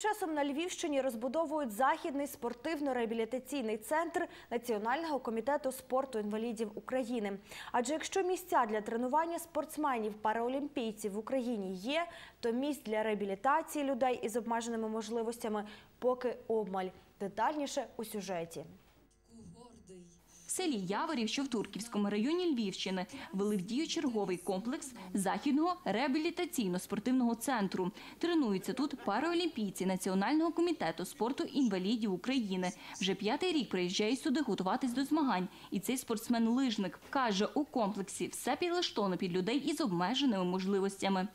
Часом на Львівщині розбудовують західний спортивно-реабілітаційний центр Національного комітету спорту інвалідів України. Адже якщо місця для тренування спортсменів параолімпійців в Україні є, то місць для реабілітації людей із обмеженими можливостями поки обмаль. Детальніше у сюжеті. Селі Яворів, що в Турківському районі Львівщини, вели в дію черговий комплекс західного реабілітаційно-спортивного центру. Тренуються тут параолімпійці Національного комітету спорту інвалідів України. Вже п'ятий рік приїжджає сюди готуватись до змагань. І цей спортсмен-лижник каже, у комплексі все підлаштовано під людей із обмеженими можливостями.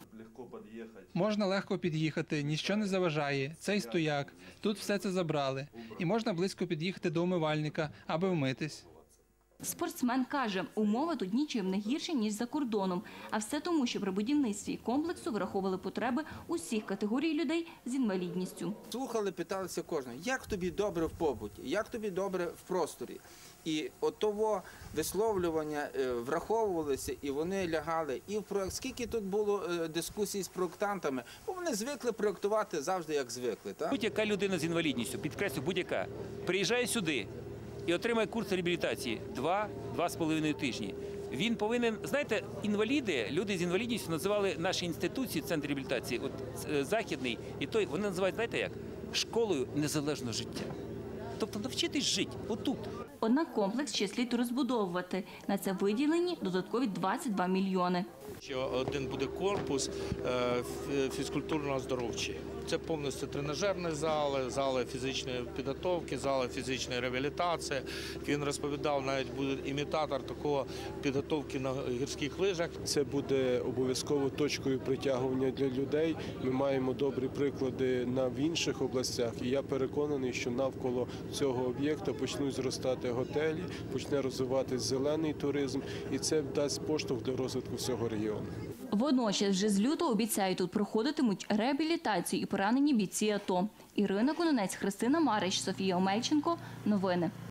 Можна легко під'їхати, ніщо не заважає. Цей стояк. Тут все це забрали. І можна близько під'їхати до умивальника, аби вмитись. Спортсмен каже, умови тут нічим не гірші, ніж за кордоном. А все тому, що при будівництві комплексу враховували потреби усіх категорій людей з інвалідністю. Слухали, питалися кожного, як тобі добре в побуті, як тобі добре в просторі. І от того висловлювання е, враховувалися, і вони лягали і в проект. Скільки тут було е, дискусій з проектантами, бо вони звикли проектувати завжди як звикли. Будь-яка людина з інвалідністю, підкреслю, будь-яка, приїжджає сюди і отримає курс реабілітації 2-2,5 тижні. Він повинен, знаєте, інваліди, люди з інвалідністю називали наші інституції, центр реабілітації, от е, західний і той, вони називають, знаєте як? Школою незалежного життя. Тобто навчитись жити отут. Однак комплекс ще слід розбудовувати. На це виділені додаткові 22 мільйони. Ще один буде корпус е, фі- фізкультурно-оздоровчий. Це повністю тренажерні зали, зали фізичної підготовки, зали фізичної реабілітації. Він розповідав, навіть буде імітатор такого підготовки на гірських лижах. Це буде обов'язково точкою притягування для людей. Ми маємо добрі приклади на в інших областях, і я переконаний, що навколо цього об'єкта почнуть зростати готелі, почне розвиватись зелений туризм, і це дасть поштовх для розвитку всього регіону. Водночас вже з лютого обіцяють тут проходитимуть реабілітацію і поранені бійці АТО. Ірина Кононець, Христина Марич, Софія Омельченко. Новини.